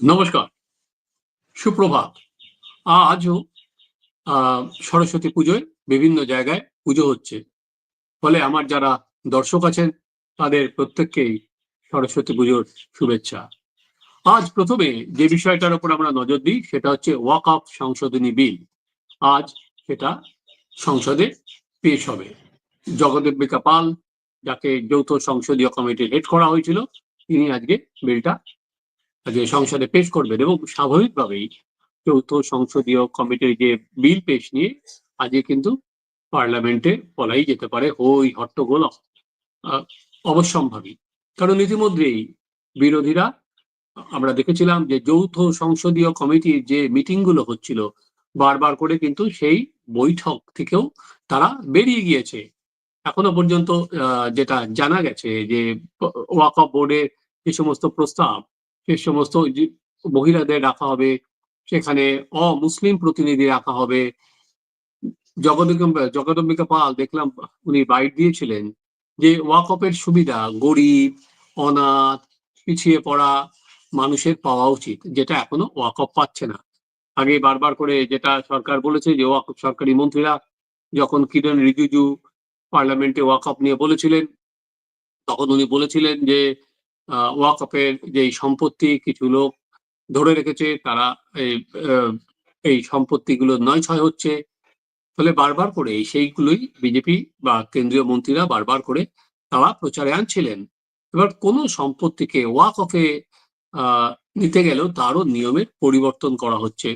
নমস্কার। সুপ্রভাত। আজও সরস্বতী পুজোয় বিভিন্ন জায়গায় পুজো হচ্ছে। ফলে আমার যারা দর্শক আছেন, তাদের প্রত্যেককেই সরস্বতী পুজোর শুভেচ্ছা। আজ প্রথমে যে বিষয়টার উপর আমরা নজর দিই, সেটা হচ্ছে ওয়াক অফ সংশোধনী বিল। আজ সেটা সংসদে পেশ হবে। জগদেবিকা পাল যাকে যৌথ সংসদীয় কমিটির হেড করা হয়েছিল, তিনি আজকে বিলটা আজকে সংসদে পেশ করবেন এবং স্বাভাবিকভাবেই চৌথ সংসদীয় কমিটির যে বিল পেশ নিয়ে আজকে কিন্তু পার্লামেন্টে বলাই যেতে পারে, হই হট্টগোল অবশ্যম্ভাবী। কারণ ইতিমধ্যেই বিরোধীরা, আমরা দেখেছিলাম যে যৌথ সংসদীয় কমিটির যে মিটিংগুলো হচ্ছিল, বারবার করে কিন্তু সেই বৈঠক থেকেও তারা বেরিয়ে গিয়েছে। এখনও পর্যন্ত যেটা জানা গেছে যে, ওয়াকফ বোর্ডের যে সমস্ত প্রস্তাব সে সমস্ত মহিলাদের রাখা হবে, সেখানে অমুসলিম প্রতিনিধি রাখা হবে। জগদম্বিকা জগদম্বিকা পাল, দেখলাম উনি বাইট দিয়েছিলেন যে ওয়াকফের সুবিধা, গরিব, অনাথ, পিছিয়ে পড়া মানুষের পাওয়া উচিত, যেটা এখনও ওয়াকফ পাচ্ছে না। আগে বারবার করে যেটা সরকার বলেছে যে ওয়াকফ সরকারি মন্ত্রীরা যখন কিরণ রিজিজু পার্লামেন্টে ওয়াকফ নিয়ে বলেছিলেন, তখন উনি বলেছিলেন যে ওয়াকফের যে সম্পত্তি কিছু লোক ধরে রেখেছে, তারা এই সম্পত্তিগুলো নয় ছয় হচ্ছে। ফলে বারবার করে সেইগুলোই বিজেপি বা কেন্দ্রীয় মন্ত্রীরা বারবার করে তারা প্রচারে আনছিলেন। এবার কোনো সম্পত্তিকে ওয়াক অফে আহ নিতে গেলেও তারও নিয়মের পরিবর্তন করা হচ্ছে।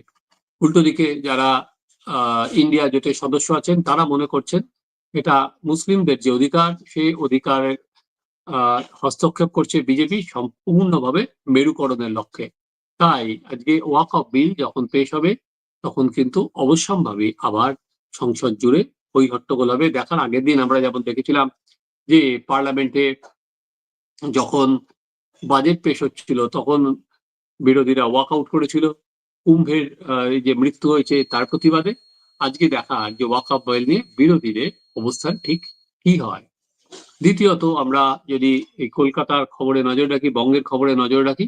উল্টো দিকে যারা ইন্ডিয়া জোটের সদস্য আছেন, তারা মনে করছেন, এটা মুসলিমদের যে অধিকার, সেই অধিকারের হস্তক্ষেপ করছে বিজেপি সম্পূর্ণভাবে মেরুকরণের লক্ষ্যে। তাই আজকে ওয়াক অফ বিল যখন পেশ হবে, তখন কিন্তু অবশ্যম্ভাবী আবার সংসদ জুড়ে ওই হট্টগোল হবে দেখার আগের দিন আমরা যেমন দেখেছিলাম যে পার্লামেন্টে যখন বাজেট পেশ হচ্ছিল, তখন বিরোধীরা ওয়াক আউট করেছিল। কুম্ভের যে মৃত্যু হয়েছে তার প্রতিবাদে। আজকে দেখা যে ওয়াক আপ বয়েল নিয়ে বিরোধীদের অবস্থান ঠিক কি হয়? দ্বিতীয়ত, আমরা যদি এই কলকাতার খবরে নজর রাখি, বঙ্গের খবরে নজর রাখি,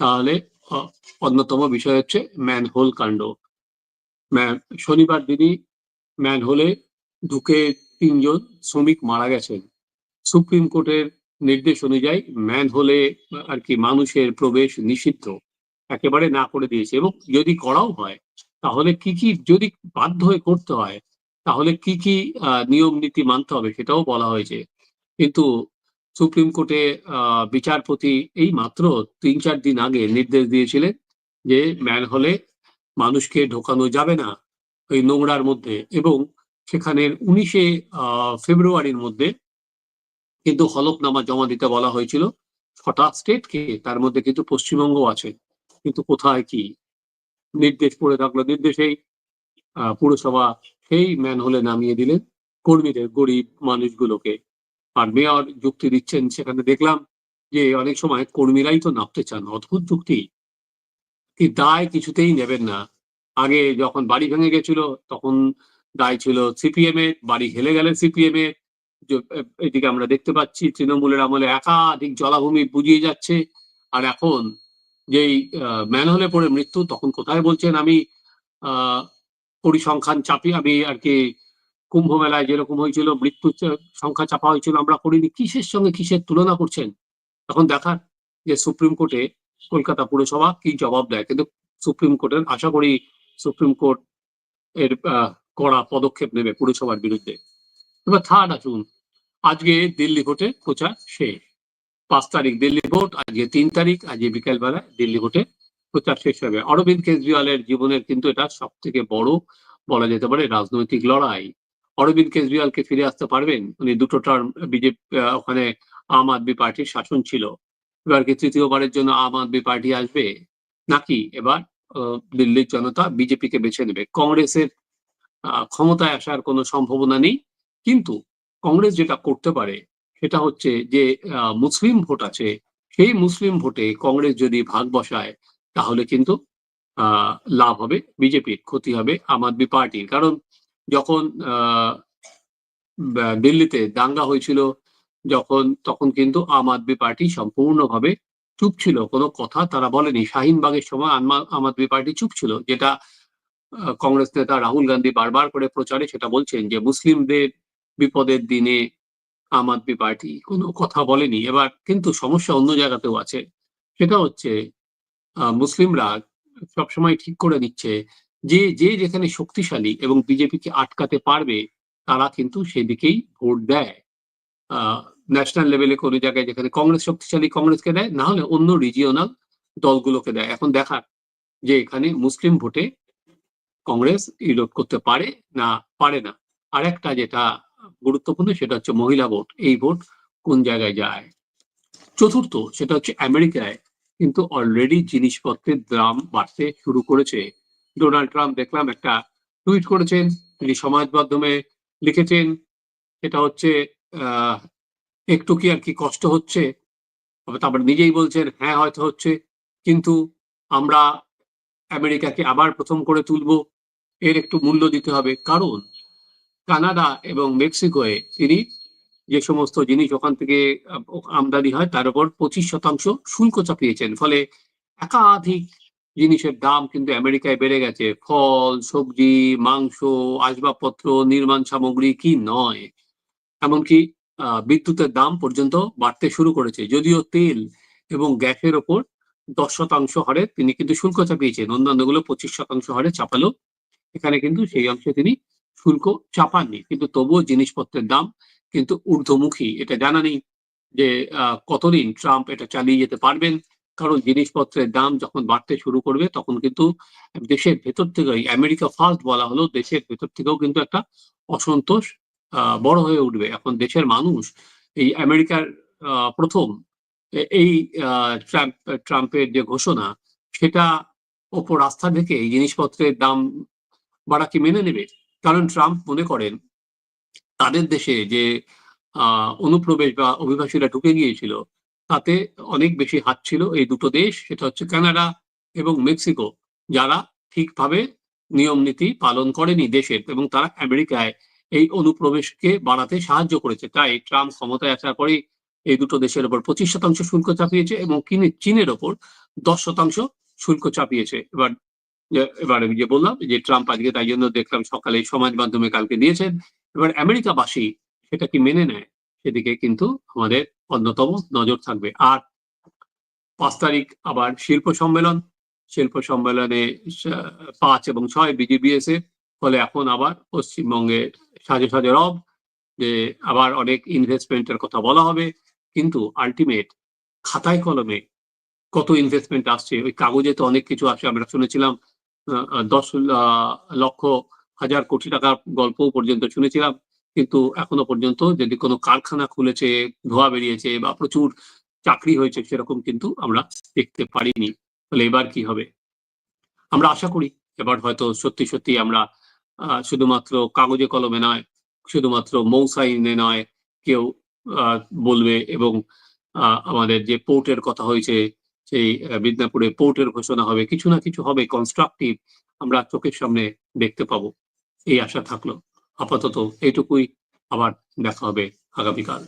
তাহলে অন্যতম বিষয় হচ্ছে ম্যানহোল কাণ্ড। শনিবার দিনই ম্যানহোলে ঢুকে তিনজন শ্রমিক মারা গেছেন। সুপ্রিম কোর্টের নির্দেশ অনুযায়ী ম্যানহোলে আর কি মানুষের প্রবেশ নিষিদ্ধ, একেবারে না করে দিয়েছে। এবং যদি করাও হয়, তাহলে কি কি যদি বাধ্য হয়ে করতে হয়, তাহলে কি কি নিয়ম নীতি মানতে হবে সেটাও বলা হয়েছে। কিন্তু সুপ্রিম কোর্টে বিচারপতি এই মাত্র তিন চার দিন আগে নির্দেশ দিয়েছিলেন যে ম্যানহোলে মানুষকে ঢোকানো যাবে না ওই নোংরার মধ্যে এবং সেখানের উনিশে ফেব্রুয়ারির মধ্যে কিন্তু হলফনামা জমা দিতে বলা হয়েছিল। ছটা স্টেটকে তার মধ্যে কিন্তু পশ্চিমবঙ্গ আছে, কিন্তু কোথায় কি? নির্দেশ পড়ে থাকল, নির্দেশেই পুরসভা সেই ম্যানহোলে নামিয়ে দিলেন কর্মীদের, গরিব মানুষগুলোকে। আর মেয়র যুক্তি দিচ্ছেন, সেখানে দেখলাম যে অনেক সময় কর্মীরাই তো নামতে চান, অদ্ভুত যুক্তি। কি দায় কিছুতেই নেবেন না। আগে যখন বাড়ি ভেঙে গেছিল, তখন দায় ছিল সিপিএম এর, বাড়ি হেলে গেলে সিপিএম এর। এদিকে আমরা দেখতে পাচ্ছি তৃণমূলের আমলে একাধিক জলাভূমি বুঝিয়ে যাচ্ছে। আর এখন যেই ম্যানহোলে পড়ে মৃত্যু, তখন কোথায় বলছেন আমি? পরিসংখ্যান চাপি, আমি আর কি কুম্ভ মেলায় যেরকম হয়েছিল মৃত্যু সংখ্যা চাপা হয়েছিল, আমরা করিনি। কিসের সঙ্গে কিসের তুলনা করছেন? এখন দেখার যে সুপ্রিম কোর্টে কলকাতা পুরসভা কি জবাব দেয়। কিন্তু সুপ্রিম কোর্টের, আশা করি সুপ্রিম কোর্ট এর কড়া পদক্ষেপ নেবে পুরসভার বিরুদ্ধে। এবার থার্ড আসুন। আজকে দিল্লি ভোটে প্রচার শেষ। পাঁচ তারিখ দিল্লি ভোট, আজকে তিন তারিখ, আজকে বিকেল বেলায় দিল্লি ভোটে প্রচার শেষ হবে। অরবিন্দ কেজরিওয়ালের জীবনের কিন্তু এটা সব থেকে বড়, বলা যেতে পারে, রাজনৈতিক লড়াই। অরবিন্দ কেজরিওয়ালকে ফিরে আসতে পারবেন? উনি দুটো টার্ম বিজেপি ওখানে আম আদমি পার্টির শাসন ছিল। এবার কি তৃতীয়বারের জন্য আম আদমি পার্টি আসবে? নাকি এবার দিল্লির জনতা বিজেপিকে বেছে নেবে? কংগ্রেসের ক্ষমতায় আসার কোনো সম্ভাবনা নেই। কিন্তু কংগ্রেস যেটা করতে পারে, সেটা হচ্ছে যে মুসলিম ভোট আছে, সেই মুসলিম ভোটে কংগ্রেস যদি ভাগ বসায়, তাহলে কিন্তু লাভ হবে বিজেপির ক্ষতি হবে আম আদমি পার্টির। কারণ যখন দিল্লিতে দাঙ্গা হয়েছিল, যখন, তখন কিন্তু আম আদমি পার্টি সম্পূর্ণভাবে চুপ ছিল। কোনো কথা তারা বলেনি। শাহিনবাগের সময় আম- আদমি পার্টি চুপ ছিল। যেটা কংগ্রেস নেতা রাহুল গান্ধী বারবার করে প্রচারে সেটা বলছেন যে, মুসলিমদের বিপদের দিনে আম আদমি পার্টি কোনো কথা বলেনি। এবার কিন্তু সমস্যা অন্য জায়গাতেও আছে। সেটা হচ্ছে মুসলিমরা সবসময় ঠিক করে নিচ্ছে যে যে যেখানে শক্তিশালী এবং বিজেপিকে আটকাতে পারবে, তারা কিন্তু সেদিকেই ভোট দেয়। ন্যাশনাল লেভেলে কোনো জায়গায় যেখানে কংগ্রেস শক্তিশালী কংগ্রেসকে দেয়, না হলে অন্য রিজিওনাল দলগুলোকে দেয়। এখন দেখার যে এখানে মুসলিম ভোটে কংগ্রেস ইরোড করতে পারে না পারে না। আর একটা যেটা গুরুত্বপূর্ণ, সেটা হচ্ছে মহিলা ভোট। এই ভোট কোন জায়গায় যায়? চতুর্থ, সেটা হচ্ছে আমেরিকায়। কিন্তু অলরেডি জিনিসপত্রের দাম বাড়তে শুরু করেছে। ডোনাল্ড ট্রাম্প দেখলাম একটা টুইট করেছেন। তিনি সমাজ মাধ্যমে লিখেছেন, এটা হচ্ছে একটু কি আর কি কষ্ট হচ্ছে? তারপর নিজেই বলছেন হ্যাঁ হয়তো হচ্ছে। কিন্তু আমরা আমেরিকাকে আবার প্রথম করে তুলবো, এর একটু মূল্য দিতে হবে। কারণ কানাডা এবং মেক্সিকোয়ে তিনি যে সমস্ত জিনিস ওখান থেকে আমদানি হয়, তার উপর পঁচিশ শতাংশ শুল্ক চাপিয়েছেন। ফলে একাধিক জিনিসের দাম কিন্তু আমেরিকায় বেড়ে গেছে। ফল, সবজি, মাংস, আসবাবপত্র, নির্মাণ সামগ্রী কি নয়? এমনকি বিদ্যুতের দাম পর্যন্ত বাড়তে শুরু করেছে। যদিও তেল এবং গ্যাসের ওপর দশ শতাংশ হারে তিনি কিন্তু শুল্ক চাপিয়েছেন। অন্যান্যগুলো পঁচিশ শতাংশ হারে চাপালো। এখানে কিন্তু সেই অংশে তিনি শুল্ক চাপাননি। কিন্তু তবুও জিনিসপত্রের দাম কিন্তু ঊর্ধ্বমুখী। এটা জানা নেই যে কতদিন ট্রাম্প এটা চালিয়ে যেতে পারবেন। কারণ জিনিসপত্রের দাম যখন বাড়তে শুরু করবে, তখন কিন্তু দেশের ভেতর থেকেই, আমেরিকা ফার্স্ট বলা হলো, দেশের ভেতর থেকেও কিন্তু একটা অসন্তোষ বড় হয়ে উঠবে। এখন দেশের মানুষ, এই আমেরিকার প্রথম এই ট্রাম্প, ট্রাম্পের যে ঘোষণা, সেটা ওপর আস্থা থেকে এই জিনিসপত্রের দাম বাড়া কি মেনে নেবে? কারণ ট্রাম্প মনে করেন, তাদের দেশে যে অনুপ্রবেশ বা অভিবাসীরা ঢুকে গিয়েছিল তাতে অনেক বেশি হাত ছিল এই দুটো দেশ, সেটা হচ্ছে কানাডা এবং মেক্সিকো, যারা ঠিকভাবে নিয়ম নীতি পালন করেনি দেশের এবং তারা আমেরিকায় এই অনুপ্রবেশকে বাড়াতে সাহায্য করেছে। তাই ট্রাম্প ক্ষমতায় আসার পরে এই দুটো দেশের ওপর পঁচিশ শতাংশ শুল্ক চাপিয়েছে এবং চীনের ওপর দশ শতাংশ শুল্ক চাপিয়েছে। এবার এবার আমি যে বললাম যে ট্রাম্প আজকে তাই জন্য দেখলাম সকালে সমাজ মাধ্যমে কালকে দিয়েছেন এবার আমেরিকাবাসী সেটা কি মেনে নেয়? সেদিকে কিন্তু আমাদের অন্যতম নজর থাকবে। আর পাঁচ তারিখ আবার শিল্প সম্মেলন। শিল্প সম্মেলনে পাঁচ এবং ছয় বিজিবিএসএ ফলে এখন আবার পশ্চিমবঙ্গে সাজে সাজে রব যে আবার অনেক ইনভেস্টমেন্টের কথা বলা হবে। কিন্তু আলটিমেট খাতায় কলমে কত ইনভেস্টমেন্ট আসছে, ওই কাগজে তো অনেক কিছু আসে। আমরা শুনেছিলাম দশ লক্ষ হাজার কোটি টাকার গল্প পর্যন্ত শুনেছিলাম। কিন্তু এখনও পর্যন্ত যদি কোনো কারখানা খুলেছে, ধোয়া বেরিয়েছে বা প্রচুর চাকরি হয়েছে সেরকম কিন্তু আমরা দেখতে পারিনি। তাহলে এবার কি হবে? আমরা আশা করি এবার হয়তো সত্যি সত্যি আমরা শুধুমাত্র কাগজে কলমে নয়, শুধুমাত্র মৌসাইনে নয়, কেউ বলবে এবং আমাদের যে পোর্টের কথা হয়েছে, সেই মিদনাপুরে পোর্টের ঘোষণা হবে, কিছু না কিছু হবে কনস্ট্রাকটিভ আমরা চোখের সামনে দেখতে পাবো। এই আশা থাকল। আপাতত এইটুকুই আবার দেখা হবে আগামীকাল।